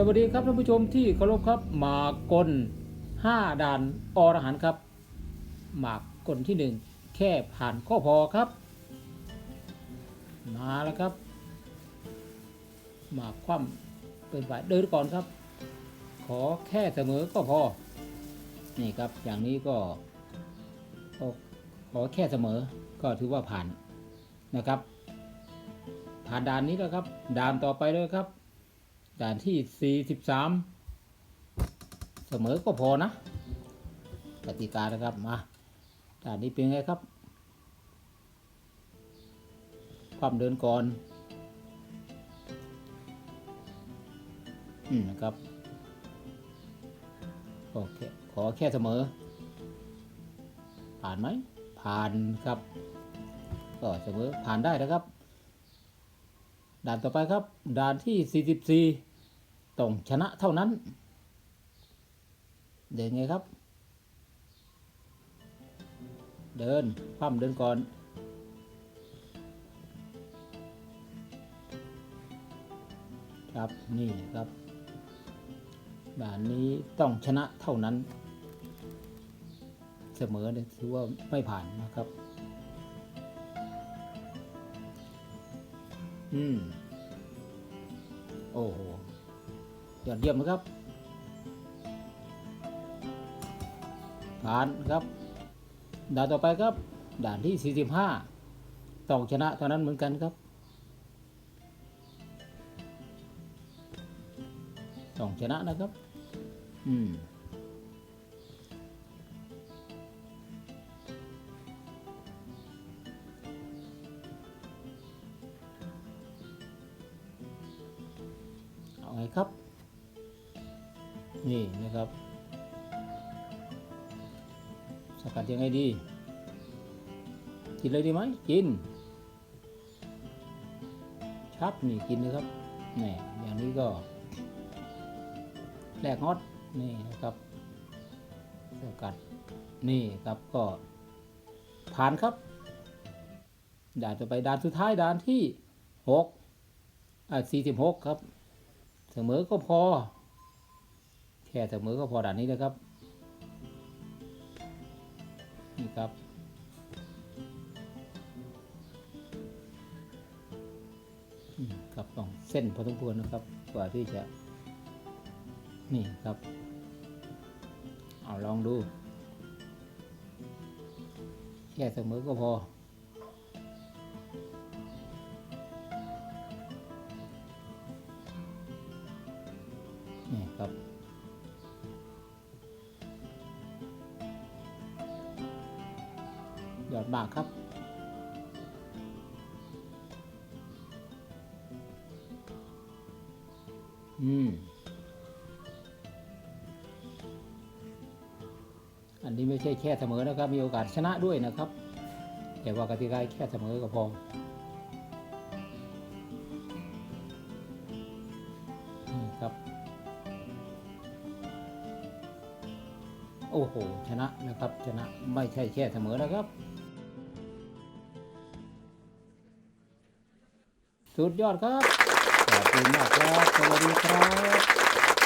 สวัสดีครับท่านผู้ชมที่เคารพครับหมากกล5ด่านอรหันครับ หมากกลที่หนึ่งแค่ผ่านข้อพอครับ มาแล้วครับ หมากคว่ำเป็นฝ่ายเดินก่อนครับ ขอแค่เสมอก็พอ นี่ครับอย่างนี้ก็ ขอแค่เสมอก็ถือว่าผ่านนะครับ ผ่านด่านนี้แล้วครับด่านต่อไปเลยครับ ด่านที่ 43 เสมอก็พอนะกติกานะครับมาด่านนี้เป็นไงครับความเดินก่อนอืมนะครับโอเคขอแค่เสมอ ผ่านไหมผ่านครับก็เสมอผ่านได้นะครับ ด่านต่อไปครับ ด่านที่ 44 ต้องชนะเท่านั้น เดินไงครับ เดินคว่ำเดินก่อน ครับนี่ครับด่านนี้ต้องชนะเท่านั้น เสมอเนี่ยถือว่าไม่ผ่านนะครับ อืม โอ้โห ยอดเยี่ยมนะครับผ่านครับ ด่านต่อไปครับ ด่านที่ 45ต้องชนะเท่านั้นเหมือนกันครับต้องชนะนะครับ อืมเอาไงครับ นี่นะครับสกัดยังไงดี กินเลยดีไหมกิน ชับนี่กินนะครับนี่อย่างนี้ก็แรกฮอตนี่นะครับสกัดนี่ครับก็ ผ่านครับด่านต่อไปด่านสุดท้ายด่านที่หกอ่าสี่สิบหกครับ เสมอก็พอ แค่เสมอก็พอด่านนี้นะครับ นี่ครับ ครับต้องเส้นพอสมควรนะครับ กว่าที่จะ นี่ครับ เอาลองดู แค่เสมอก็พอนี่ครับ ยอดมากครับ อืม อันนี้ไม่ใช่แค่เสมอนะครับ มีโอกาสชนะด้วยนะครับ แต่ว่ากติกาแค่เสมอก็พอนี่ครับ โอ้โห ชนะนะครับ ชนะไม่ใช่แค่เสมอนะครับ สุดยอดครับขอบคุณมากครับสวัสดีครับ